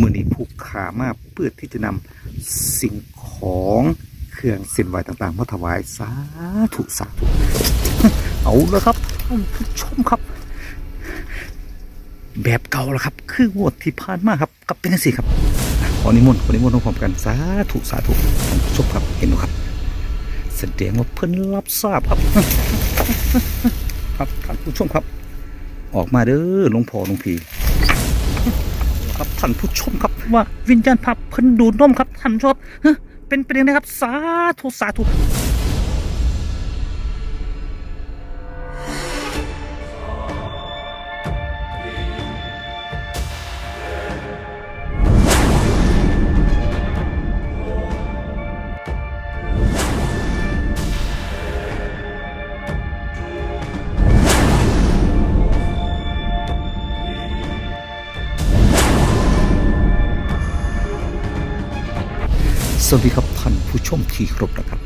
มือนี้ผู้ขามาเพื่อที่จะนำสิ่งของเครื่องเส้นไหวต่างๆมาถวายสาธุสาธุเอาแล้วครับท่านผู้ชมครับ แบบเก่าแล้วครับ คืองวดที่ผ่านมาครับกับเป็นสิครับอะขอนิมนต์ขอนิมนต์พร้อมกันสาธุสาธุท่านผู้ชมครับเห็นไหมครับแสดงว่าเพิ่นรับทราบครับ ครับท่านผู้ชมครับ ออกมาเด้อหลวงพ่อหลวงพี่ ครับท่านผู้ชมครับว่าวิญญาณพระเพิ่นดูดนมครับท่านผู้ชมฮะเป็นเป็นยังไงครับ สาธุสาธุ สวัสดีครับท่านผู้ชมที่ครบนะครับ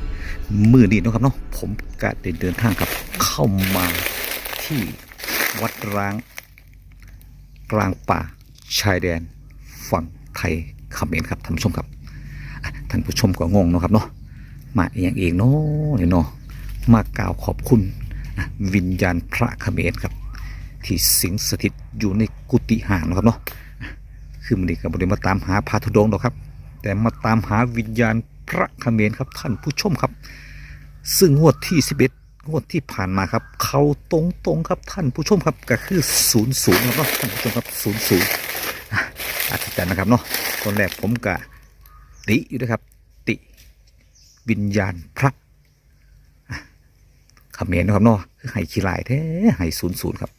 มือนี้นะครับเนาะผมก็ได้เดินทางครับ เข้ามาที่วัดร้าง กลางป่าชายแดน ฝั่งไทยเขมรครับท่านผู้ชมครับท่านผู้ชมก็งงนะครับเนาะมาเองเองเนาะเนี่ยเนาะมากล่าวขอบคุณวิญญาณพระเขมรครับ ที่สิงสถิตอยู่ในกุฏิห่างนะครับเนาะอะคือมันนี้ก็บริมาตามหาพาธุดงค์หรอกครับ แต่มาตามหาวิญญาณพระเขมรครับท่านผู้ชมครับ ซึ่งงวดที่ 11 งวดที่ผ่านมาครับ เขาตรงตรงๆครับท่านผู้ชมครับก็คือ0 0ครับเนาะท่านผู้ชมครับ0 0อะอาทิตย์นะครับเนาะตอนแรกผมกะติอยู่นะครับ ติวิญญาณพระเขมรนะครับเนาะคือไห้ขี้ลายแท้ไห้ศูนย์ศูนย์ครับ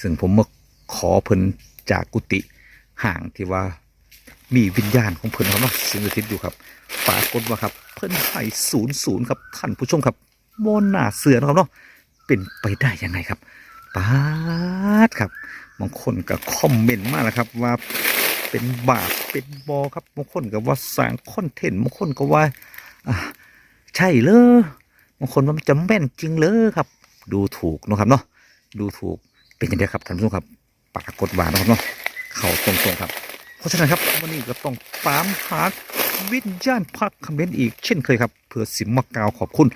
ซึ่งผมมาขอเพิ่นจากกุฏิห่างที่ว่า มีวิญญาณของเพิ่นครับเนาะสิงสถิตอยู่ครับปรากฏว่าครับ เพิ่นให้ศูนย์ศูนย์ครับท่านผู้ชมครับบนหน้าเสือนะครับเนาะเป็นไปได้ยังไงครับปาดครับบางคนก็คอมเมนต์มาแล้วครับว่าเป็นบาปเป็นบอครับบางคนก็ว่าสร้างคอนเทนต์บางคนก็ว่าอใช่เลยบางคนว่ามันจะแม่นจริงเลยครับ ดูถูกนะครับเนาะดูถูกเป็นยังไงครับท่านผู้ชมครับปรากฏว่านะครับเนาะเขาตรงๆครับ เพราะฉะนั้นครับวันนี้ก็ต้องตามหาวิญญาณพระคอมเมนต์อีกเช่นเคยครับเพื่อสิมากาวขอบคุณ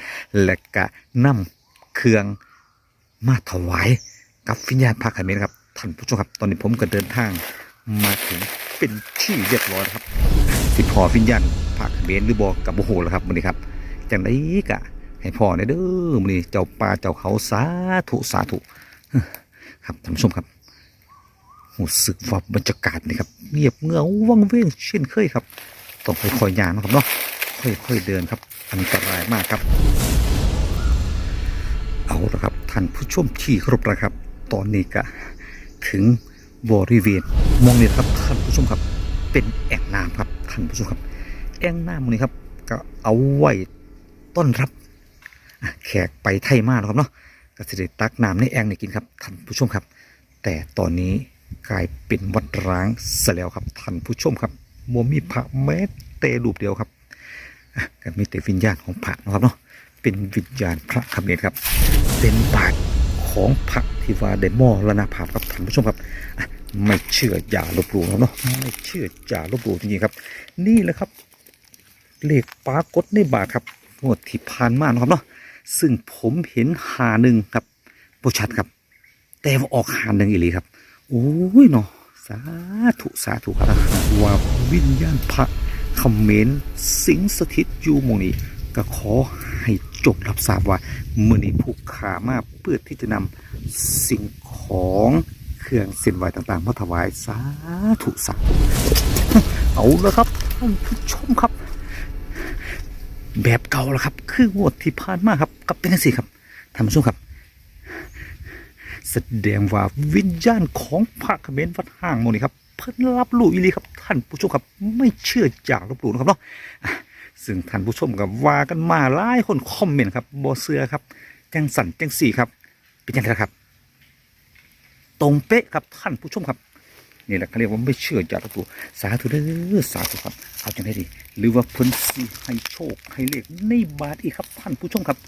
และก็นำเครื่องมาถวายกับวิญญาณพระคอมเมนต์ครับท่านผู้ชมครับ ตอนนี้ผมก็เดินทางมาถึงเป็นที่เรียบร้อยแล้วครับสิพอวิญญาณพระคอมเมนต์หรือบอกกับโอโหแล้วครับวันนี้ครับจังไดกะให้พ่อเนี่ยเด้อวันนี้เจ้าป่าเจ้าเขาสาธุสาธุครับท่านผู้ชมครับ รู้สึกว่าบรรยากาศนี่ครับเงียบเงาวังเว้งเช่นเคยครับต้องค่อยๆย่างนะครับเนาะค่อยๆเดินครับอันตรายมากครับ เอาละครับท่านผู้ชมที่ครพนะครับ ตอนนี้ก็ถึงบริเวณมองนี่นครับท่านผู้ชมครับ เป็นแอ่งน้ำครับท่านผู้ชมครับ แอ่งน้ำนี้ครับ ก็เอาไว้ต้อนรับแขกไปไทยมาแล้วครับเนาะก็จะได้ตักน้ำในแอ่งนี่กินครับท่านผู้ชมครับ แต่ตอนนี้ กลายเป็นวัดร้างซะแล้วครับท่านผู้ชมครับมัวมีพระแม้แต่รูปเดียวครับก็มีแต่วิญญาณของพระนะครับเนาะเป็นวิญญาณพระคำเนตครับเป็นบาทของพระที่ว่าได้มอระนาภาพครับท่านผู้ชมครับไม่เชื่ออย่าลบหลู่ครับเนาะไม่เชื่ออย่าลบหลู่จริงๆครับ นี่แหละครับเลขปรากฏในบาทครับงวดที่ผ่านมานะครับเนาะซึ่งผมเห็นหาหนึ่งครับผู้ชัดครับ แต่ว่าออกหาหนึ่งอีหลีครับ โอ้ยเนาะสาธุสาธุครับว่าวิญญาณพระคำเมนสิงสถิตอยู่มงนี้ ก็ขอให้จงรับทราบว่ามือนี้ผู้ขามาเพื่อที่จะนำสิ่งของเครื่องเส้นไหวต่างๆมาถวายสาธุสาธุเอาล้วครับท่านผู้ชมครับ แบบเก่าแล้วครับ คืองวดที่ผ่านมาครับกับเป็นสิครับท่านผู้ชมครับ แสดงว่าวิญญาณของพระเขมรวัดห้างโมนี่ครับเพิ่นรับรู้อีหลีครับ ท่านผู้ชมครับไม่เชื่อจากลบหลู่นะครับเนาะซึ่งท่านผู้ชมกับว่ากันมาหลายคนคอมเมนต์ครับบอเสือครับแจังสันแจังสี่ครับ เป็นยังไงครับ ตรงเป๊ะครับท่านผู้ชมครับนี่แหละเขาเรียกว่าไม่เชื่อจากลบหลู่สาธุเด้อสาธุครับ เอาจังได้ดีหรือว่าเพิ่นสิให้โชคให้เลขในบาทอีกครับท่านผู้ชมครับ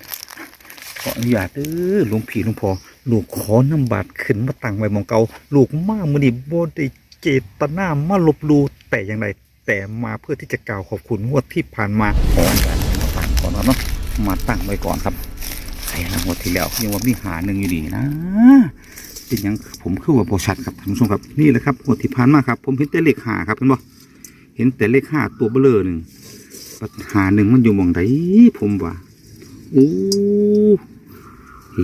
ขออนุญาตเด้อหลวงพี่หลวงพ่อลูกขอนำบาทขึ้นมาตั้งไว้มองเกาลูกมากมื้อนี้บ่ได้เจเจตนามาลบลูแต่อย่างไรแต่มาเพื่อที่จะกล่าวขอบคุณงวดที่ผ่านมาขอการมาตั้งก่อนเนาะมาตั้งไว้ก่อนครับใส่นะงวดที่แล้วยังว่ามีหาหนึ่งอยู่ดีนะเป็นยังผมคือว่าโบชัดครับท่านผู้ชมครับนี่แหละครับงวดที่ผ่านมาครับผมเห็นแต่เลขหาครับเห็นบ่เห็นแต่เลขห้าตัวเบลอหนึ่งปัญหาหนึ่งมันอยู่มองใดผมว่า โอ้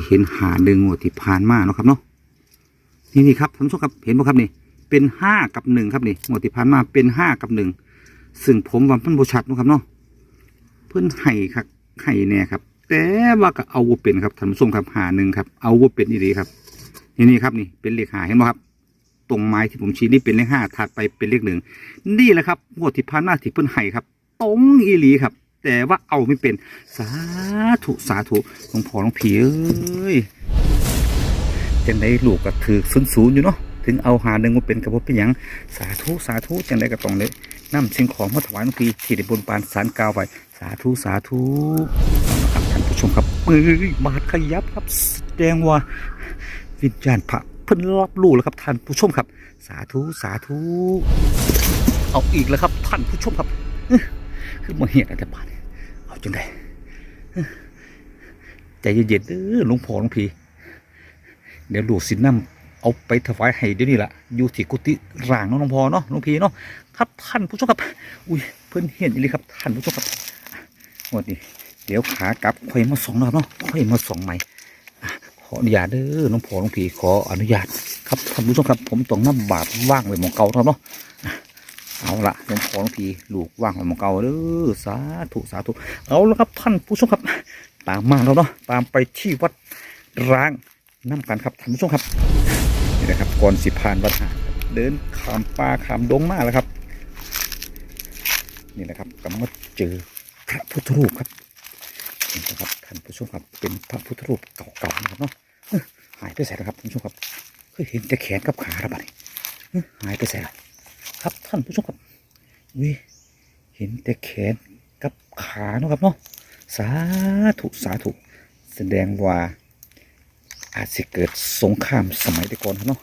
เห็นหาหนึ่งงวดที่ผ่านมาเนาะครับเนาะนี่นี่ครับท่านผู้ชมครับเห็นไหมครับนี่เป็นห้ากับหนึ่งครับนี่งวดที่ผ่านมาเป็นห้ากับหนึ่งซึ่งผมว่ามันบูชัดเนาะครับเนาะเพื่อนไห่ครับไห่แน่ครับ แต่ว่าก็เอาว่าเป็นครับท่านผู้ชมครับหาหนึ่งครับเอาว่าเป็นนี่ดีครับนี่นี่ครับนี่เป็นเลขหาเห็นไหมครับ ตรงไม้ที่ผมชี้นี่เป็นเลขห้าถัดไปเป็นเลขหนึ่งนี่แหละครับงวดที่ผ่านมาที่เพื่อนไห่ครับ ตรงอีหลีครับ แต่ว่าเอาไม่เป็น สาธุสาธุหลวงพ่อหลวงผีเอ้ยจังได้ลูกก็ถือศูนย์ศูนย์อยู่เนาะถึงเอาหาหนึ่งมาเป็นกระบอกเป็นหยังสาธุสาธุจังได้ก็ต้องเลยนำสิ่งของมาถวายหลวงพี่ที่ได้บนปานสารกาวไว้สาธุสาธุครับท่านผู้ชมครับมือบาดขยับครับแสดงว่าวิญญาณพระเพิ่นรับรู้แล้วครับท่านผู้ชมครับ สาธุสาธุเอาอีกแล้วครับท่านผู้ชมครับเอ้อคือมาเห็นอะไรบาดเอา จังไดใจเย็นๆเด้อหลวงพ่อหลวงพี่เดี๋ยวหลูกสินน้ำเอาไปถวายให้เดี๋ยวนี้ละอยู่ที่กุฏิร่างน้องน้องพอเนาะน้องพี่เนาะครับท่านผู้ชมครับ อุ้ยเพื่อนเห็นอีหลีครับท่านผู้ชมครับวดนี้เดี๋ยวขากลับค่อยมาสองนะครับเนาะค่อยมาสองใหม่ขออนุญาตเด้อน้องพ่อน้องพี่ขออนุญาตครับท่านผู้ชมครับ ผมต้องน้ำบาดว่างไว้หมองเก่าครับเนาะ เอาละน้องพ่อน้องพีลูกว่างไว้หมองเก่าเด้อสาธุสาธุเอาละครับท่านผู้ชมครับ ตามมาแล้วเนาะตามไปที่วัดร้างน้ำกันครับท่านผู้ชมครับนี่นะครับก่อนสิผ่านวัดหาเดินขามป่าขามดงมาแล้วครับ นี่นะครับก็มาเจอพระพุทธรูปครับนี่นะครับท่านผู้ชมครับเป็นพระพุทธรูปเก่าๆนะครับเนาะหายไปแสนแล้วครับท่านผู้ชมครับเคยเห็นแต่แขนกับขาแล้วบัดนี้เอ้อหายไปแสนแล้ว ครับท่านผู้ชมครับวิเห็นแต่แขนกับขาเนาะครับเนาะสาธุสาธุแสดงว่าอาจจะเกิดสงครามสมัยแต่ก่อนครับเนาะ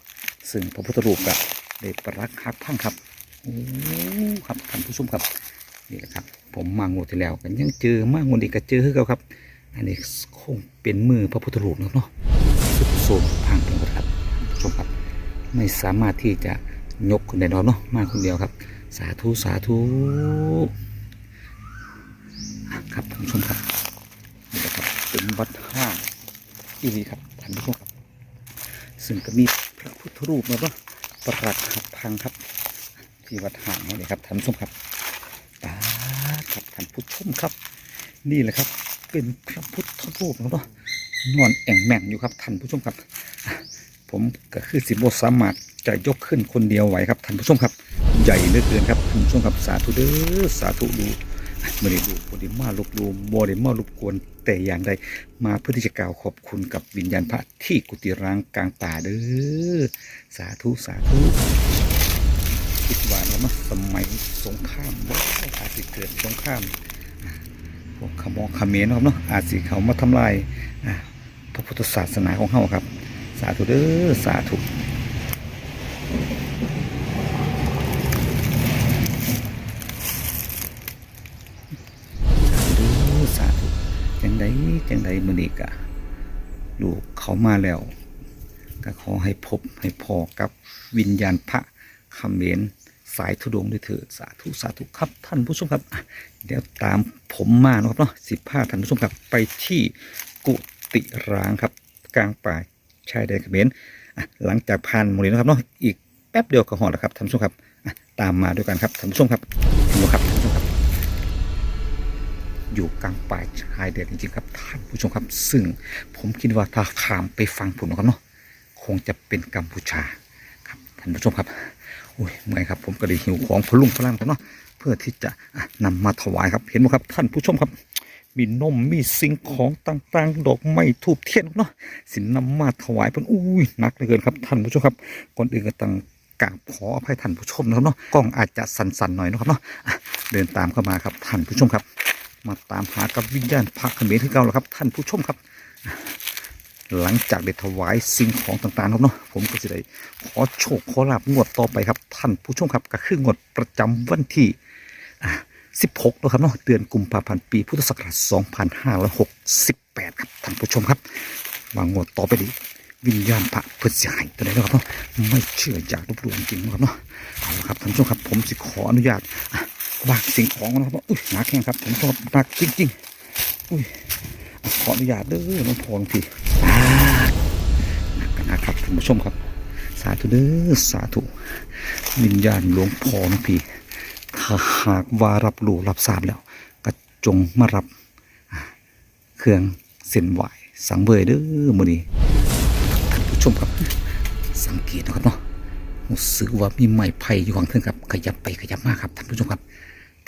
ซึ่งพระพุทธรูปก็ได้ประรักหักพังครับโอ้ครับท่านผู้ชมครับนี่แหละครับ ผมมางวดที่แล้วกันยังเจอมางวดอีกก็เจอคือเก่าครับ อันนี้คงเป็นมือพระพุทธรูปนะครับเนาะสุดโทมพังเป็นหมดครับท่านผู้ชมครับ ไม่สามารถที่จะ ยกคนใดนอนเนาะมาคนเดียวครับ สาธุสาธุครับท่านผู้ชมครับนี่นะครับเป็นวัดห้างที่นี่ครับท่านผู้ชมครับ ซึ่งก็มีพระพุทธรูปนะว่าประหลัดหักพังครับ ที่วัดห้างนี่ครับท่านผู้ชมครับตาดครับท่านผู้ชมครับ นี่แหละครับ เป็นพระพุทธรูปนะว่านอนแอ่งแม่งอยู่ครับท่านผู้ชมครับ ผมก็คือสิบสามารถ จะยกขึ้นคนเดียวไหวครับท่านผู้ชมครับ ใหญ่เหลือเกินครับท่านผู้ชมครับสาธุเด้อสาธุดูไม่ได้ดูบดิมาลบดูบไดิมารบกวนแต่อย่างใดมาเพื่อที่จะกล่าวขอบคุณกับวิญญาณพระที่กุฏิร้างกลางป่าเด้อสาธุสาธุคิดว่าแล้วมาสมัยสงครามว่าอาจจะเกิดสงครามพวกขมองเขมรนะครับเนาะอาจสิเขามาทำลายพระพุทธศาสนาของเขาครับ สาธุเด้อสาธุ เด้อสาธุ จังใดจังใดมื้อนี้กะลูกเขามาแล้วก็ขอให้พบให้พอกับวิญญาณพระคำเมนสายธุดงด้วยเถิดสาธุสาธุครับท่านผู้ชมครับ เดี๋ยวตามผมมานะครับเนาะสิบห้าท่านผู้ชมครับไปที่กุฏิร้างครับ กลางป่าชายแดนเขมรหลังจากผ่านหมดเลยนะครับเนาะอีกแป๊บเดียวก็หอดแล้วครับท่านผู้ชมครับตามมาด้วยกันครับท่านผู้ชมครับเห็นไหมครับท่านผู้ชมครับ อยู่กลางป่าชายแดนจริงๆครับท่านผู้ชมครับ ซึ่งผมคิดว่าถ้าขามไปฟังผมนะครับเนาะคงจะเป็นกัมพูชาครับท่านผู้ชมครับอุ้ยเมื่อยครับผมก็เลยหิวของพลุงพลังครับเนาะเพื่อที่จะอะนำมาถวายครับ เห็นไหมครับ ท่านผู้ชมครับ มีนมมีสิ่งของต่างๆ ดอกไม้ทูบเทียนเนาะสินนำมาถวายเพิ่นอุ้ยหนักเหลือเกินครับท่านผู้ชมครับก่อนอื่นก็ต้องกราบขออภัยท่านผู้ชมนะครับเนาะกล้องอาจจะสั่นๆหน่อยนะครับเนาะเดินตามเข้ามาครับท่านผู้ชมครับ มาตามหากับวิญญาณพระเขมรที่เก่าแล้วครับ ท่านผู้ชมครับ หลังจากได้ถวายสิ่งของต่างๆครับเนาะผมก็จะได้ขอโชคขอลาบงวดต่อไปครับ ท่านผู้ชมครับก็คืองวดประจำวันที่16นะครับเนาะเดือนกุมภาพันธ์ปีพุทธศักราช2568 ครับท่านผู้ชมครับวางงวดต่อไปดีวิญญาณพระเพื่อเสียหายตัวไหนนะครับเนาะไม่เชื่ออยากลบหลู่จริงๆนะครับเนาะเอาละครับท่านผู้ชมครับผมสิขออนุญาต อะวางสิ่งของนะครับอุ้ยหนักแข้งครับผู้ชมครับหนักจริงๆอุ้ยขออนุญาตเด้อน้องพรพี่หนักนะครับท่านผู้ชมครับ สาธุเด้อสาธุวิญญาณหลวงพ่อนะพี่ถ้าหากว่ารับรู้รับทราบแล้วก็จงมารับเครื่องเส้นไหวสังเวยเด้อมื้อนี้ท่านผู้ชมครับ สังเกตนะครับเนาะรู้สึกว่ามีไม้ไผ่อยู่ข้างเทิงครับขยับไปขยับมาครับท่านผู้ชมครับ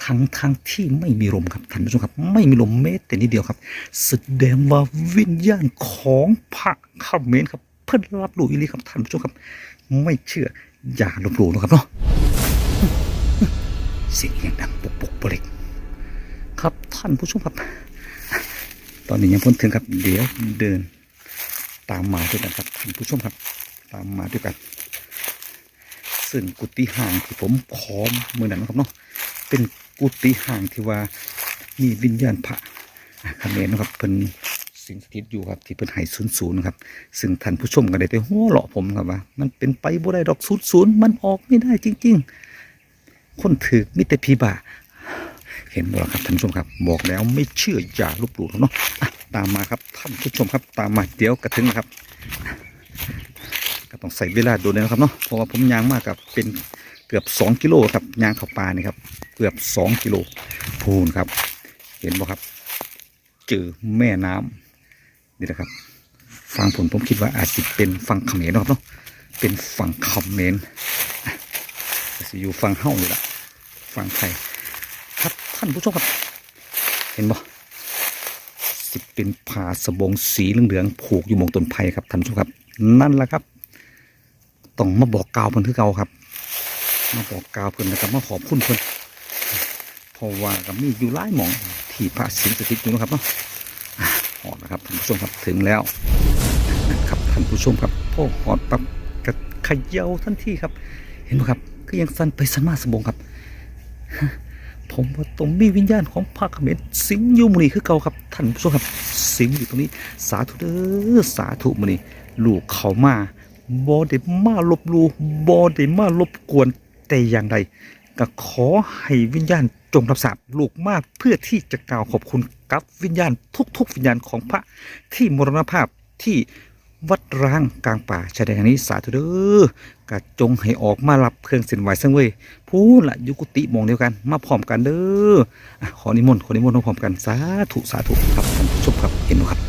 ทั้งทั้งที่ไม่มีลมครับท่านผู้ชมครับ ไม่มีลมแม้แต่นิดเดียวครับ แสดงว่าวิญญาณของพระเขมรครับเพิ่นรับรู้อีหลีครับท่านผู้ชมครับ ไม่เชื่ออย่าลบหลู่นะครับเนาะเสียงย่างดังปุกปุกปลิกครับท่านผู้ชมครับ ตอนนี้ยังพ้นถึงครับ เดี๋ยวเดิน ตามมาด้วยกันครับท่านผู้ชมครับ ตามมาด้วยกัน ซึ่งกุฏิห่างที่ผมขอเมื่อนั้นนะครับเนาะเป็น กุฏิห่างที่ว่ามีวิญญาณพระอะเขมรนะครับเป็นสิ่งสถิตอยู่ครับที่เป็นไห้ศูนย์ศูนย์ครับซึ่งท่านผู้ชมก็ได้ไปหัวเราะผมครับว่า มันเป็นไปบ่ได้ดอกศูนย์ศูนย์มันออกไม่ได้จริง ๆ คนถือมิแต่พีบาเห็นบ่ล่ะครับท่านผู้ชมครับ บอกแล้วไม่เชื่ออย่าลบหลู่เนาะตามมาครับท่านผู้ชมครับ ตามมาเดี๋ยวกระถึงนะครับ ก็ต้องใส่เวลาดูเลยนะครับเนาะเพราะว่าผมยางมากกับเป็น เกือบสองกิโลครับยางเข้าป่านี่ครับ เกือบสองกิโลพูนครับ เห็นบ่ครับ เจอแม่น้ำนี่นะครับฝั่งผมผมคิดว่าอาจจะเป็นฝั่งเขมรนะครับเนาะเป็นฝั่งเขมรอะแต่สิอยู่ฝั่งเฮ้านี่ละฝั่งไทยครับท่านผู้ชมครับ เห็นบ่สิเป็นผ้าสบงสีเหลืองๆผูกอยู่มงต้นไผ่ครับท่านผู้ชมครับ นั่นแหละครับ ต้องมาบอกกล่าวเพิ่นคือเก่าครับ มาบอกกล่าวเพิ่นนะครับมาขอบคุณเพิ่นเพราะว่าก็มีอยู่หลายหมองที่พระสิงสถิตอยู่นะครับเนาะหอดนะครับท่านผู้ชมครับถึงแล้วนะครับท่านผู้ชมครับพ่อหอดปั๊บกระขยาทันทีครับ เห็นไหมครับก็ยังสั่นไปสั่นมาสมบงครับ ผมว่าตรงมีวิญญาณของพระเขมรสิงอยู่มือนี้คือเก่าครับท่านผู้ชมครับ สิงอยู่ตรงนี้ สาธุเด้อสาธุมือนี้ลูกเขามาบอได้มาลบลูบอได้มาลบกวน แต่อย่างใดก็ขอให้วิญญาณจงรับทราบลูกมากเพื่อที่จะกล่าวขอบคุณกับวิญญาณทุก ๆ วิญญาณของพระที่มรณภาพที่วัดร้างกลางป่าชายแดนนี้สาธุเด้อกะจงให้ออกมารับเครื่องเส้นไหวสังเวยพูดละยุกุติมองเดียวกัน มาพร้อมกันเด้ออขอนิมนต์ขอนิมนต์มาพร้อมกันสาธุสาธุครับท่านผู้ชมครับเห็นไหมครับ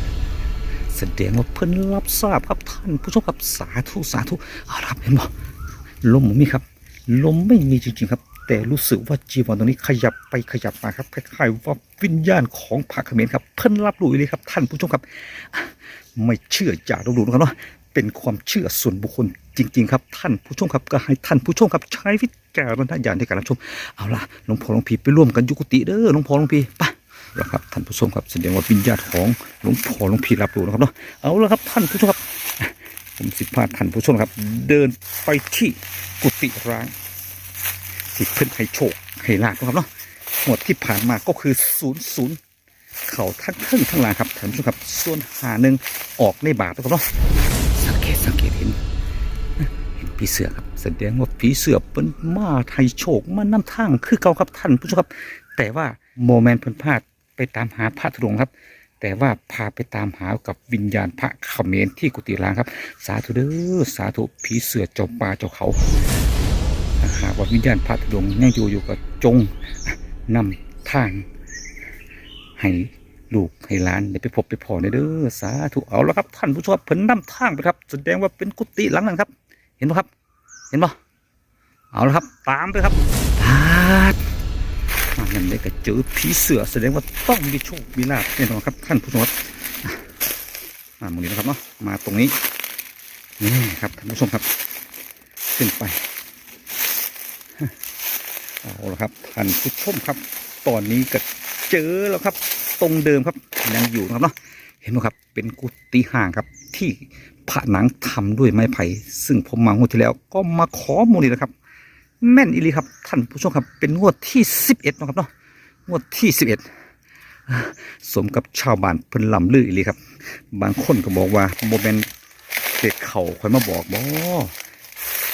แสดงว่าเพิ่นรับทราบครับท่านผู้ชมครับสาธุสาธุครับเห็นบ่ลมมีครับ ลมไม่มีจริงๆครับ แต่รู้สึกว่าจีวรตรงนี้ขยับไปขยับมาครับคล้ายๆว่าวิญญาณของพระเขมรครับเพิ่นรับรู้เลยครับ ท่านผู้ชมครับ ไม่เชื่ออย่าลบหลู่นะครับเนาะเป็นความเชื่อส่วนบุคคลจริง ๆ ครับ ท่านผู้ชมครับก็ให้ท่านผู้ชมครับใช้วิจารณญาณในการรับชมเอาล่ะหลวงพ่อหลวงพี่ไปร่วมกันยุกุติเด้อหลวงพ่อหลวงพี่ไปแล้วครับท่านผู้ชมครับแสดงว่าวิญญาณของหลวงพ่อหลวงพี่รับรู้นะครับเนาะเอาละครับท่านผู้ชมครับ ผมสิพาท่านผู้ชมครับ เดินไปที่กุฏิร้างที่เพิ่นให้โชคให้ลาบนะครับเนาะหมวดที่ผ่านมาก็คือศูนย์ศูนย์เข่าทั้งครึ่งทั้งหลางครับท่านผู้ชมครับ ส่วนหาหนึ่งออกในบาทนะครับเนาะสังเกตสังเกตเห็นเห็นผีเสือครับแสดงว่าผีเสือเป็นมาไทยโชคมานำทางคือเก่าครับท่านผู้ชมครับ แต่ว่าโมเมนต์เพิ่นพลาดไปตามหาพระธุดงค์ครับ แต่ว่าพาไปตามหากับวิญญาณพระเขมรที่กุฏิร้างครับ สาธุเด้อสาธุผีเสือเจ้าป่าเจ้าเขาถ้าหากว่าวิญญาณพระธุดงยังอยู่อยู่ก็จงนำทางให้ลูกให้หลานได้ไปพบไปพอในเด้อสาธุเอาแล้วครับ ท่านผู้ชมครับเพิ่นนำทางไปครับ แสดงว่าเป็นกุฏิหลังนั้นครับ เห็นไหมครับ เห็นปะเอาละครับ ตามไปครับพาด มาอย่างไรก็เจอผีเสือแสดงว่าต้องมีโชคมีลาภแน่นอนครับท่านผู้ชมครับอะมาตรงนี้นะครับเนาะมาตรงนี้นี่ครับท่านผู้ชมครับ ขึ้นไปเอาละครับท่านผู้ชมครับ ตอนนี้ก็เจอแล้วครับ ตรงเดิมครับยังอยู่นะครับเนาะเห็นไหมครับ เป็นกุฏิห่างครับที่ผนังทำด้วยไม้ไผ่ซึ่งผมมางวที่แล้ว ก็มาขอมูลนี่แหละครับ แม่นอีลีครับท่านผู้ชมครับเป็นงวดที่สิบเอ็ดนะครับเนาะงวดที่สิบเอ็ดสมกับชาวบ้านเพิ่นลำลืออีลีครับ บางคนก็บอกว่าโมเมนเด็กเขาคอยมาบอกบอ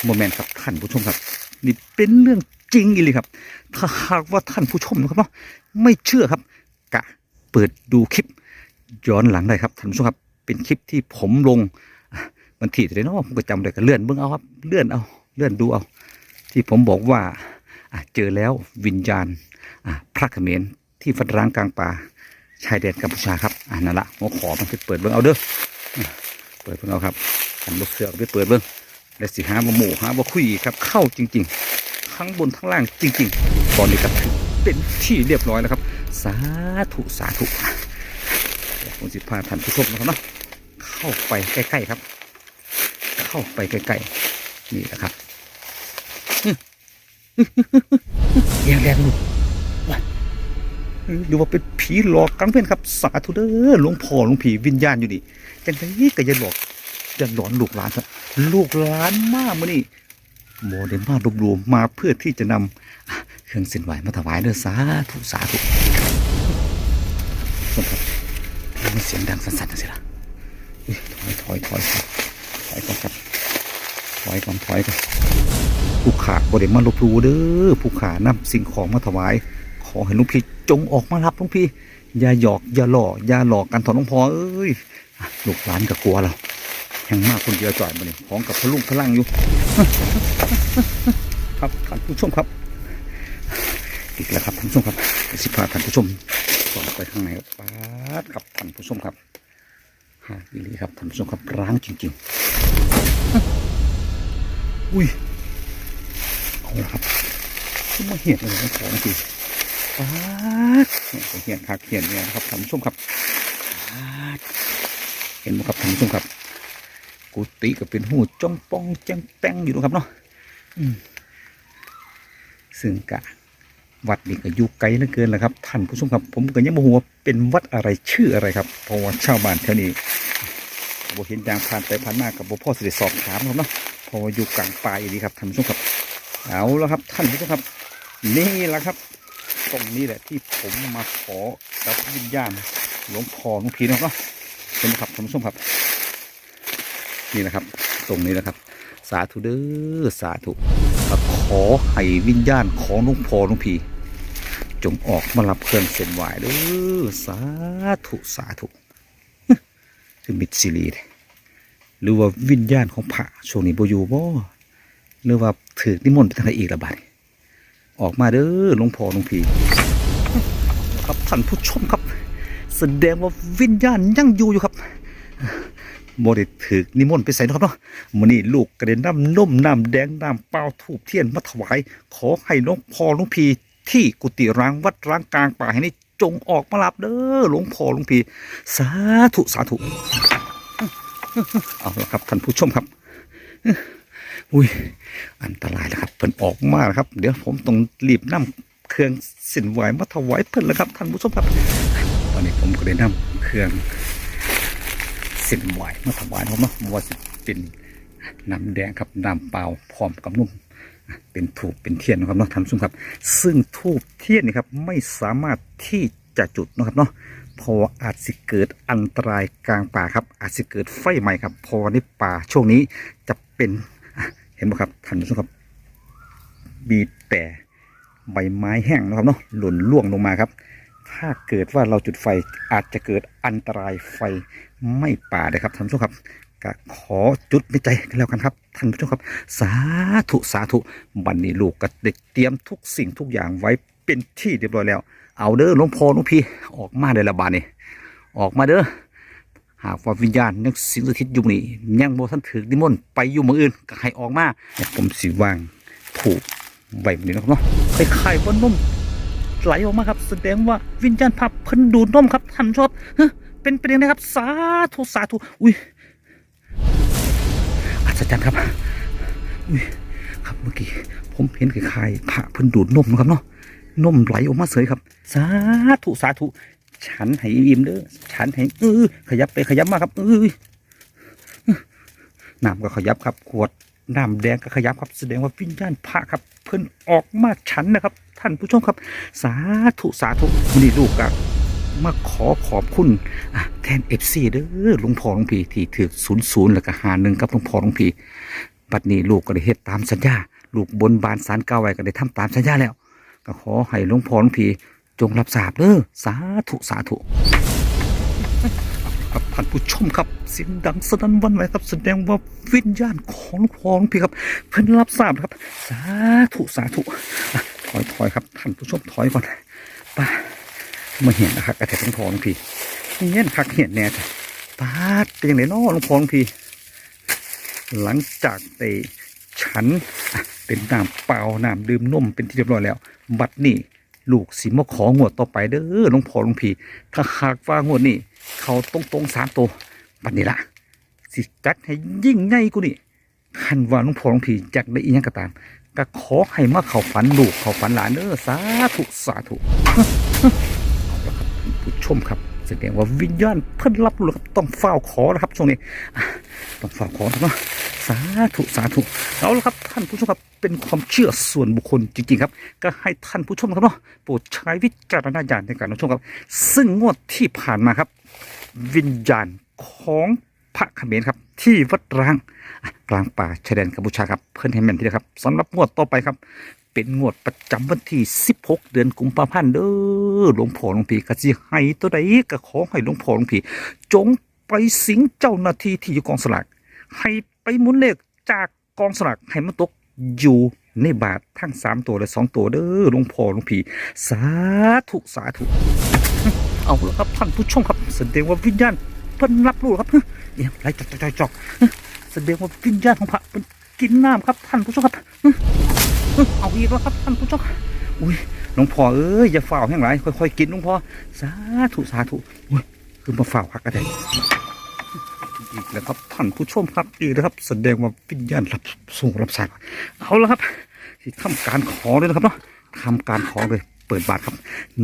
โมเมนครับท่านผู้ชมครับ นี่เป็นเรื่องจริงอีลีครับ ถ้าหากว่าท่านผู้ชมนะครับเนาะไม่เชื่อครับ กะเปิดดูคลิปย้อนหลังได้ครับท่านผู้ชมครับ เป็นคลิปที่ผมลงวันที่เท่าไหร่เนาะผมก็จำได้ก็เลื่อนเบิ่งเอาครับ เลื่อนเอาเลื่อนดูเอา ที่ผมบอกว่าเจอแล้ววิญญาณอะพระเขมรที่ฟัดร้างกลางป่าชายแดนกัมพูชาครับอ่านั่นละหัวขอมันไปเปิดเบิ่งเอาเด้อเปิดเบิ่งเอาครับขันบกเสือกไปเปิดเบิ่งและสิหาบ่หมู่หาบ่คุยครับเข้าจริง ๆ ทั้งบนทั้งล่างจริง ๆ ตอนนี้ก็ถึงเป็นที่เรียบร้อยแล้วครับ สาธุสาธุผมสิพาท่านผู้ชมนะครับเนาะเข้าไปใกล้ๆครับ เข้าไปใกล้ๆนี่แหละครับ แรงแรงลูกว้ายหรือว่าเป็นผีหลอกกังเพ่นครับ สาธุเด้อหลวงพ่อหลวงผีวิญญาณอยู่นี่จังไงก็อย่าหลอกอย่าหลอนลูกหลานครับลูกหลานมากมือนี่โมเดมารวบรวมมาเพื่อที่จะนำเครื่องเส้นไหวมาถวายเด้อสาธุสาธุส่วนครับมันเสียงดังสั่นๆนะสิล่ะถอยถอยถอยถอยถอยก่อนครับถอยก่อนถอยก่อน ผู้ขาบริมาลบลูเด้อผู้ขานำสิ่งของมาถวาย ขอให้หลุงพี่จงออกมารับหลุงพี่ อย่าหยอกอย่าหล่ออย่าหลอกกันถอนหลวงพ่อเอ้ยอะลูกหลานก็กลัวเราแห่งมากคนเดียวจ่อยมาเนี่ยของกับพลุงพลังอยู่ ครับท่านผู้ชมครับ อีกแล้วครับท่านผู้ชมครับสิพาท่านผู้ชมต่อไปข้างในครับป๊าดครับท่านผู้ชมครับฮะอีลีครับท่านผู้ชมครับร้างจริง ๆ อุ้ยาละครับขึ้นมาเหียนเลยนะของสิป๊าดเนี่ยเหียนคักเหียนเนี่ยนะครับท่านผู้ชมครับเห็นไหมครับท่านผู้ชมครับ กุฏิก็เป็นหูจ้องป้องแจ้งแป้งอยู่นะครับเนาะซึ่งกะวัดนี่ก็อยู่ไกลเหลือเกินแหละครับท่านผู้ชมครับ ผมก็ยังไม่รู้ว่าเป็นวัดอะไรชื่ออะไรครับเพราะว่าชาวบ้านแถวนี้บ่เห็นยางผ่านไปผ่านมากับบ่พ่อสิได้สอบถามครับเนาะเพราะว่าอยู่กลางป่าอีดีครับท่านผู้ชมครับ เอาแล้วครับท่านผู้ชมครับ นี่แหละครับ ตรงนี้แหละที่ผมมาขอกับวิญญาณหลวงพ่อหลวงพี่นะครับเนาะเห็นไหมครับท่านผู้ชมครับ นี่นะครับ ตรงนี้นะครับ สาธุเด้อสาธุขอให้วิญญาณของหลวงพ่อหลวงพี่จงออกมารับเครื่องเส้นไหวเด้อสาธุสาธุคือมิตรสิรีหรือว่าวิญญาณของพระช่วงนี้บ่อยู่บ่ หรือว่าถือนิมนต์ไปทางไหนอีกละบาดออกมาเด้อหลวงพ่อหลวงพี่ครับท่านผู้ชมครับ แสดงว่าวิญญาณยังอยู่อยู่ครับบ่ได้ถือนิมนต์ไปใส่นะครับเนาะมื้อนี้ลูกก็ได้นน้ำนมน้ำแดงน้ำเปล่าทูบเทียนมาถวาย ขอให้หลวงพ่อหลวงพี่ที่กุฏิร้างวัดร้างกลางป่าแห่งนี้จงออกมารับเด้อหลวงพ่อหลวงพี่สาธุสาธุเอาละครับท่านผู้ชมครับ อุ้ยอันตรายแล้วครับเพิ่นออกมาแล้วครับ เดี๋ยวผมต้องรีบนำเครื่องสินไหวมาถวายเพิ่นแล้วครับท่านผู้ชมครับ ตอนนี้ผมก็ได้นำเครื่องสินไหวมาถวายผมเนาะว่าสิเป็นน้ำแดงครับน้ำเปล่าพร้อมกับนุ่มเป็นถูกเป็นเทียนนะครับเนาะท่านผู้ชมครับ ซึ่งทูบเทียนนี่ครับไม่สามารถที่จะจุดนะครับเนาะเพราะอาจสิเกิดอันตรายกลางป่าครับ อาจสิเกิดไฟไหม้ครับเพอในป่าช่วงนี้จะเป็น เห็นไหมครับท่านผู้ชมครับบีแต่ใบไม้แห้งนะครับเนาะหล่นล่วงลงมาครับ ถ้าเกิดว่าเราจุดไฟอาจจะเกิดอันตรายไฟไหม้ป่าเลยครับท่านผู้ชมครับก็ขอจุดในใจกันแล้วกันครับท่านผู้ชมครับ สาธุสาธุบันนี้ลูกก็ได้เตรียมทุกสิ่งทุกอย่างไว้เป็นที่เรียบร้อยแล้ว เอาเด้อหลวงพ่อหลวงพี่ออกมาได้ละบาดนี้ออกมาเด้อ หากว่าวิญญาณยังสิงสถิตอยู่นี่ยังโบ่ทันถึกนิมนต์ไปอยู่เมืองอื่นก็ให้ออกมาเนี่ยผมสิวางถูกไว้แบนี้นะครับเนาะคล้ายๆว่านมไหลออกมาครับแสดงว่าวิญญาณพับเพิ่นดูดนมครับท่านชอบเฮ้เป็นไปได้นะครับ สาธุสาธุอุ้ยอัศจรรย์ครับอุ้ยครับเมื่อกี้ผมเห็นคล้ายๆพระเพิ่นดูดนมนะครับเนาะนมไหลออกมาเสยครับ สาธุสาธุ ฉันให้อิ่มเด้อฉันให้เออขยับไปขยับมาครับเออน้ำก็ขยับครับ ขวดน้ำแดงก็ขยับครับแสดงว่าวิญญาณพระครับ เพิ่นออกมาฉันนะครับ ท่านผู้ชมครับ สาธุสาธุนนี้ลูกกับมาขอขอบคุณแทนเอฟซีเด้อหลวงพ่อหลวงพี่ที่ถือศูนย์ศูนย์แล้วก็หาหนึ่งกับหลวงพ่อหลวงพี่บัดนี้ลูกก็ได้เฮ็ดตามสัญญา ลูกบนบานสารเก่าไว้ก็ได้ทำตามสัญญาแล้ว ก็ขอให้หลวงพ่อหลวงพี่ จงรับทราบเด้อสาธุสาธุครับท่านผู้ชมครับเสียงดังสนั่นวันไหวครับ แสดงว่าวิญญาณของหลวงพ่อหลวงพี่ครับ เพิ่นรับทราบครับ สาธุสาธุอะถอยถอยครับท่านผู้ชมถอยก่อนไป้ามาเห็นนะครับกระแทกหลวงพ่อหลวงพี่เงี้ยคักเห็นแน่จ้ะป้าดเป็นยังไงน้อหลวงพ่อหลวงพี่ หลังจากได้ฉันอะเป็นน้ำเปล่าน้ำดื่มนมเป็นที่เรียบร้อยแล้ว บัดนี้ ลูกสิมาของวดต่อไปเด้อหลวงพ่อหลวงพี่ ถ้าหากว่างวดนี้ เขาตรงตรงสามตัวบัดนี้ละสิจัดให้ยิ่งใหญ่กูนี่ขันว่าหลวงพ่อหลวงพี่จักได้อีหยังก็ตาม ก็ขอให้มาเขาฝันลูกเขาฝันหลานเด้อสาธุสาธุเอาละครับผู้ชมครับแสดงว่าวิญญาณเพิ่นรับรู้ครับต้องเฝ้าขอนะครับช่วงนี้ต้องเฝ้าขอนะ สาธุสาธุเอาละครับท่านผู้ชมครับเป็นความเชื่อส่วนบุคคลจริงๆครับ ก็ให้ท่านผู้ชมครับเนาะโปรดใช้วิจารณญาณในการรับชมครับ ซึ่งงวดที่ผ่านมาครับ วิญญาณของพระเขมรครับ ที่วัดร้างกลางป่าชายแดนกัมพูชาครับ เพื่อนให้แม่นทีเดียวครับสำหรับงวดต่อไปครับ เป็นงวดประจำวันที่ 16 เดือนกุมภาพันธ์เด้อหลวงพ่อหลวงพี่กะสิให้ตัวใดก็ขอให้หลวงพ่อหลวงพี่จงไปสิงเจ้าหน้าที่ที่อยู่กองสลากให้ หมุนเลขจากกองสลากให้มันตกอยู่ในบาททั้งสามตัวและสองตัวเด้อหลวงพ่อหลวงพี่สาธุสาธุเอาละครับท่านผู้ชมครับแสดงว่าวิญญาณเพิ่นรับรู้ครับเฮ้ยเอี่ยไรจอกจอกจอกเฮ้ยแสดงว่าวิญญาณของพระเพิ่นกินน้ำครับท่านผู้ชมครับเฮ้ยเอาอีกแล้วครับท่านผู้ชมอุ้ยหลวงพ่อเอ้ยอย่าเฝ่าแห้งไรค่อยๆกินหลวงพ่อสาธุสาธุอุ้ยคือมาเฝ่าวคักกระได อีกแล้วครับท่านผู้ชมครับอีกแล้วครับ แสดงว่าวิญญาณรับส่งรับสายเอาละครับที่ทำการขอเลยนะครับเนาะทำการขอเลย เปิดบาทครับ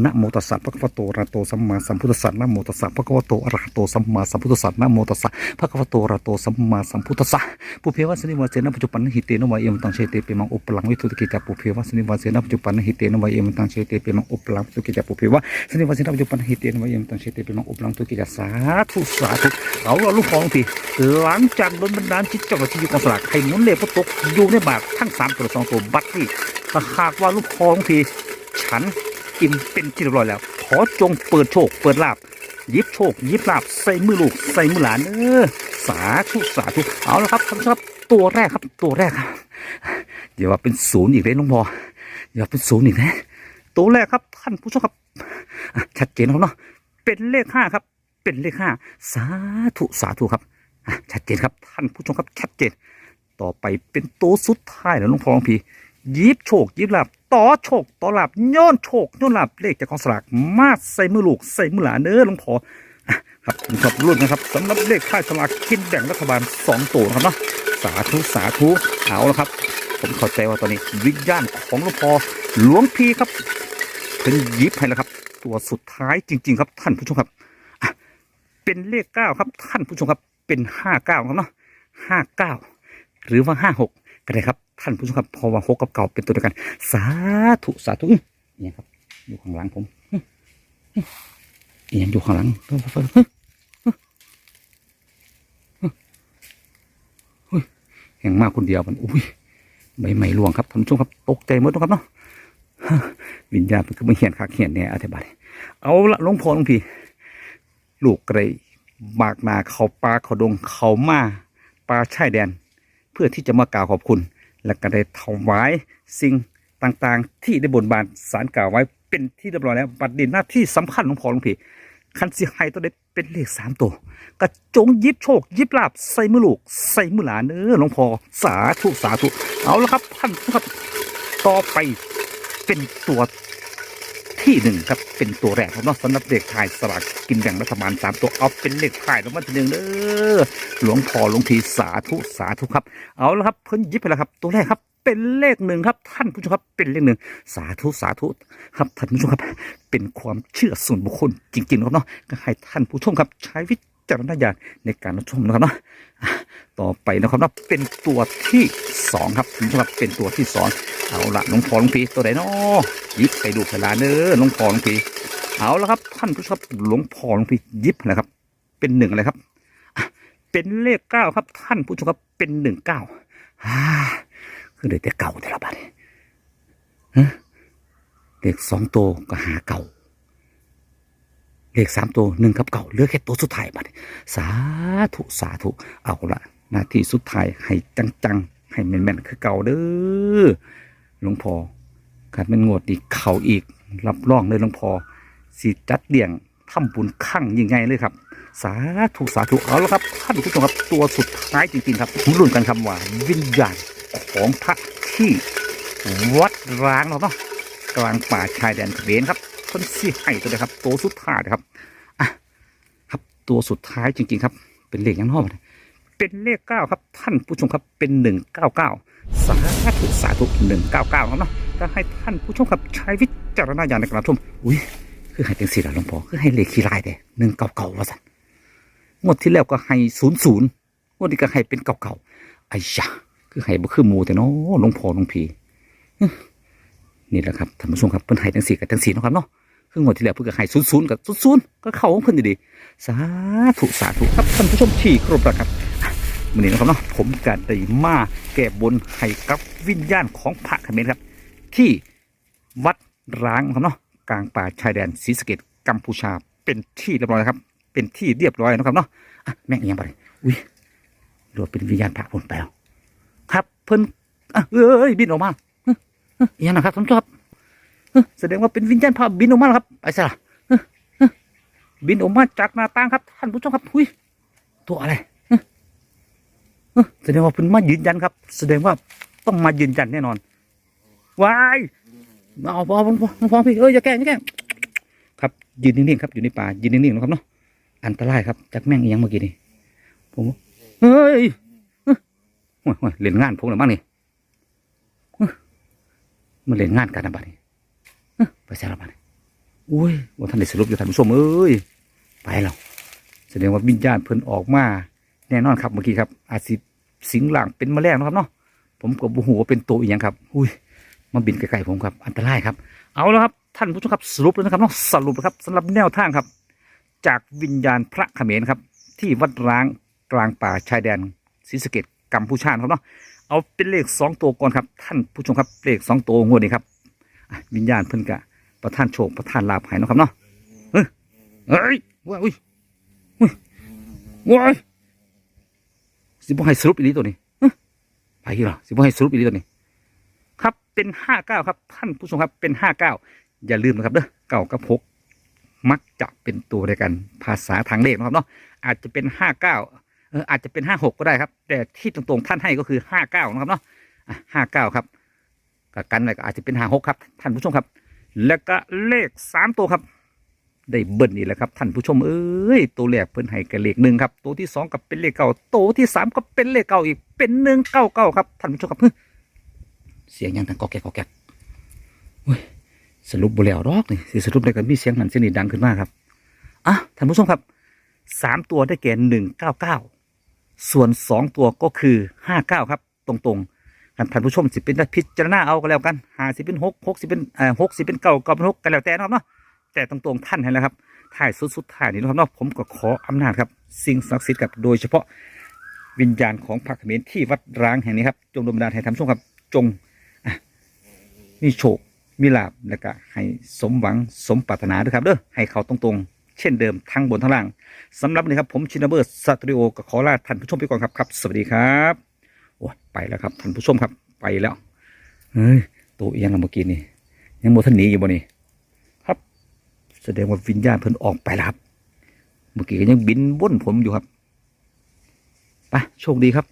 นะโมตัสสะพระคัมภโตระโตสัมมาสัมพุทธัสสะนะโมตัสสะพระคัมภโตอระหะโตสัมมาสัมพุทธัสสะนะโมตัสสะพระคัมภโตระโตสัมมาสัมพุทธัสสะปุเพวะสนิวาเสนะปัจจุปันหิเตนะวะเอมตังเชเตเปมังอุปลังวิทุติกิจาปุเพวะสนิวาเสนะปัจจุปันหิเตนะวะเอมตังเชเตเปมังอุปลังวิทุติกิจาปุเพวะสนิวาเสนะปัจจุปันหิเตนะวะเอมตังเชเตเปมังอุปลังวิทุติกิจาสาธุสาธุเอาละลูกของทีหลังจากโดนบันดาลจิตเจ้าหน้าที่อยู่กองสลากให้หมุนเลขพระตกอยู่ในบาททั้งสามตัวสองตัวบัตรนี่หากว่าลูกของที ฉันอิ่มเป็นที่เรียบร้อยแล้ว ขอจงเปิดโชค เปิดลาบยิบโชคยิบลาบใส่มือลูกใส่มือหลานเออสาธุสาธุเอาละครับท่านผู้ชมครับตัวแรกครับ ตัวแรกครับอย่าว่าเป็นศูนย์อีกเลยน้องพออย่าว่าเป็นศูนย์อีกนะตัวแรกครับท่านผู้ชมครับชัดเจนครับเนาะเป็นเลขห้าครับ เป็นเลขห้าสาธุสาธุครับชัดเจนครับท่านผู้ชมครับชัดเจน ต่อไปเป็นตัวสุดท้ายแล้วน้องพอน้องพี ยิบโชคยิบหลาบต่อโชคต่อหลาบย้อนโชคย้อนลาบเลขจากกองสลากมาใส่มือลูกใส่มือหลานเด้อหลวงพออะครับผมชอบรุ่นนะครับสำหรับเลขค่ายสลากกินแบ่งรัฐบาลสองตัวนะครับเนาะสาธุสาธุเอาละครับ ผมเข้าใจว่าตอนนี้วิญญาณของหลวงพ่อหลวงพี่ครับเพิ่นยิบให้แล้วครับ ตัวสุดท้ายจริง ๆ ครับท่านผู้ชมครับเป็นเลขเก้าครับท่านผู้ชมครับเป็นห้าเก้าครับเนาะห้าเก้าหรือว่าห้าหกก็ได้ครับ ท่านผู้ชมครับพอว่าหกกับเก่าเป็นตัวเดียวกัน สาธุสาธุอื้อเนี่ยครับ อยู่ข้างหลังผมอื้ออื้ออีหยังอยู่ข้างหลังแห่งมากคนเดียวมันอุ้ยใบไม้หลวงครับท่านผู้ชมครับตกใจหมดนะครับเนาะวิญญาณมันก็มาเหียนคักเหียนเนี่ยอธิบายเอาละลงพอลงพี่ลูกไกรบากนาเขาปลาเขาดงเขามาปลาชายแดน เพื่อที่จะมากล่าวขอบคุณ และก็ได้ถวายสิ่งต่างๆ ที่ได้บนบานสารกล่าวไว้เป็นที่เรียบร้อยแล้วบัดนี้หน้าที่สำคัญของพ่อหลวงพี่คันสิให้ตัวได้เป็นเลขสามตัวก็จงยิบโชค ยิบลาบใส่มือลูก ใส่มือหลานเออหลวงพ่อสาธุสาธุเอาละครับท่านครับ ต่อไปเป็นตัว ที่หนึ่งครับเป็นตัวแรกครับนอกสำหรับเลขท้ายสลากกินแบ่งรัฐบาลสามตัวเอาเป็นเลขท้ายรางวัลที่หนึ่งเด้อหลวงพ่อหลวงพี่สาธุสาธุครับเอาละครับเพิ่นยิบไปแล้วครับ ตัวแรกครับเป็นเลขหนึ่งครับ ท่านผู้ชมครับเป็นเลขหนึ่งสาธุสาธุครับท่านผู้ชมครับ เป็นความเชื่อส่วนบุคคลจริงๆครับเนาะก็ให้ท่านผู้ชมครับใช้วิ จารณญาณในการรับชมนะครับเนาะต่อไปนะครับเนาะเป็นตัวที่สองครับคุณผู้ชมครับเป็นตัวที่สองเอาละหลวงพอลวงพีตัวไหนเนาะยิบไปดูเวลาเด้อหลวงพอลวงพีเอาละครับท่านผู้ชมครับหลวงพอลวงพียิบนะครับ เป็นหนึ่งอะไรครับ เป็นเลขเก้าครับ ท่านผู้ชมครับเป็นหนึ่งเก้าอ่าคือเด็กแต่เก่าแต่ละบัดนี้ฮะเลขสองตัวก็หาเก่า เลขสามตัวหนึ่งกับเก่าเหลือแค่ตัวสุดท้ายบัดสาธุสาธุเอาละหน้าที่สุดท้ายให้จังๆให้แม่นๆคือเก่าเด้อหลวงพ่อขาดเป็นงวดอีกเข่าอีกรับรองเลยหลวงพ่อสิจัดเดี่ยงทำบุญขั้งยิ่งใหญ่เลยครับ สาธุสาธุเอาละครับท่านผู้ชมครับตัวสุดท้ายจริงๆครับรุ่นกันคำว่าวิญญาณของพระที่วัดร้างเราเนาะกลางป่าชายแดนเขมรครับ คนสี่ให้ตัวเลยครับ ตัวสุดท้ายนะครับอะครับตัวสุดท้ายจริงๆครับ เป็นเลขยังนอกเป็นเลขเก้าครับ ท่านผู้ชมครับเป็นหนึ่งเก้าเก้าสาธุสาธุหนึ่งเก้าเก้าครับเนาะก็ให้ท่านผู้ชมครับใช้วิจารณญาณในการชมอุ้ยคือให้เป็นสี่หลหลวงพ่อคือให้เลขขี้ลายแต่หนึ่งเก้าเก้าว่าสันงวดที่แล้วก็ให้ศูนย์ศูนย์งวดนี้ก็ให้เป็นเก่าๆไอ้ยะคือให้บ่คือมูแต่เนาะหลวงพ่อหลวงพี่นี่แหละครับท่านผู้ชมครับเพิ่นให้ทั้งสี่กับทั้งสี่นะครับเนาะ คืองวดที่แล้วเพิ่นก็ให้ศูนย์ศูนย์กับศูนย์ศูนย์ก็เข้าของเพิ่นดีๆสาธุสาธุครับท่านผู้ชมที่เคารพนะครับวันนี้นะครับเนาะผมก็ได้มาแก้บนให้กับวิญญาณของพระเขมรครับ ที่วัดร้างครับเนาะกลางป่าชายแดนศรีสะเกษกัมพูชาเป็นที่เรียบร้อยครับ เป็นที่เรียบร้อยนะครับเนาะแม่งอิหยังไปอุ้ยรวมเป็นวิญญาณพระผลไปแล้วครับ เพิ่นเอ้ยบินออกมาเฮ้ยยอิหยังนะครับท่านผู้ชมครับ แสดงว่าเป็นวิญญาณพระบินออกมาครับไอ้สละบินออกมาจากหน้าต่างครับท่านผู้ชมครับอุ้ยตัวอะไรแสดงว่าเพิ่นมายืนยันครับ แสดงว่าต้องมายืนยันแน่นอนวายเอาพอพอพอพี่เอ้ยอย่าแกล้งอย่าแกล้งครับยืนนิ่งๆครับอยู่ในป่ายืนนิ่งๆนะครับเนาะอันตรายครับจากแม่งอียงเมื่อกี้นี่ผมเฮ้ยเฮ้ยโอ้ยโอ้ยเล่นงานผมหรือบ้างนี่มันเล่นงานกันนะบ้านี้ ไปแซ่ละบ้านี้อุ้ยว่าท่านได้สรุปอยู่ท่านผู้ชมเอ้ยไปแล้วแสดงว่าวิญญาณเพิ่นออกมาแน่นอนครับเมื่อกี้ครับ อาจสิสิงหลังเป็นแมลงนะครับเนาะผมก็บ่ฮู้ว่าเป็นตัวอีหยังครับอุ้ยมาบินใกล้ๆผมครับ อันตรายครับ เอาแล้วครับท่านผู้ชมครับสรุปแล้วนะครับเนาะสรุปนะครับสำหรับแนวทางครับ จากวิญญาณพระเขมรครับ ที่วัดร้างกลางป่าชายแดนศรีสะเกดกัมพูชาครับเนาะเอาเป็นเลขสองตัวก่อนครับ ท่านผู้ชมครับเลขสองตัวงวดนี้ครับ วิญญาณเพิ่นกะประทานโชคประทานลาภให้นะครับเนาะเฮ้ยเฮ้ยว้ายอุ้ยอุ้ยว้ายสิบ่ให้สรุปอีหลีตัวนี้เฮ้ยไปเหรอสิบ่ให้สรุปอีหลีตัวนี้ ครับเป็นห้าเก้าครับ ท่านผู้ชมครับเป็นห้าเก้าอย่าลืมนะครับเด้อเก้ากับหกมักจะเป็นตัวเดียวกันภาษาทางเลขนะครับเนาะอาจจะเป็นห้าเก้าอาจจะเป็นห้าหกก็ได้ครับ แต่ที่ตรงๆท่านให้ก็คือห้าเก้านะครับเนาะห้าเก้าครับ กับกันไว้ก็อาจจะเป็นห้าหกครับ ท่านผู้ชมครับ แล้วก็เลขสามตัวครับ ได้เบิ้ลนี่แหละครับ ท่านผู้ชมเอ้ยตัวแรกเพิ่นให้กับเลขหนึ่งครับ ตัวที่สองก็เป็นเลขเก้าตัวที่สามก็เป็นเลขเก้าอีกเป็นหนึ่งเก้าเก้าครับ ท่านผู้ชมครับเสียงยังดังกอแกกกอแกกเว้ยสรุปบุแล้วรอกนี่สิสรุปได้กันมีเสียงนั้นเสียงนี้ดังขึ้นมากครับอะท่านผู้ชมครับสามตัวได้แก่หนึ่งเก้าเก้าส่วนสองตัวก็คือห้าเก้าครับ ตรงๆ ท่านผู้ชมสิเป็นพิจารณาเอาก็แล้วกันหาสิเป็นหกหกสิเป็นเอ่อหกสิเป็นเก้าเก้าเป็นหกกันแล้วแต่นะครับเนาะแต่ตรงๆท่านให้แล้วครับถ่ายสุดๆถ่ายนี้นะครับเนาะผมก็ขออำนาจครับ สิ่งศักดิ์สิทธิ์กับโดยเฉพาะวิญญาณของพระเขมรที่วัดร้างแห่งนี้ครับ จงดลบันดาลให้ท่านผู้ชมครับ จงมีโชคมีลาบแล้วก็ให้สมหวังสมปรารถนาด้วยครับเด้อให้เขาตรงๆ เช่นเดิมทั้งบนทั้งล่างสำหรับนนี้ครับผมชินเบอร์สตูดิโอก็ขอลาท่านผู้ชมไปก่อนครับครับ สวัสดีครับ โอ้ไปแล้วครับท่านผู้ชมครับไปแล้วเฮ้ยตัวเอียงเมื่อกี้นี่ยังโมทันหนีอยู่บ่นี่ครับ แสดงว่าวิญญาณเพิ่นออกไปแล้วครับ เมื่อกี้ก็ยังบินวนผมอยู่ครับไปโชคดีครับ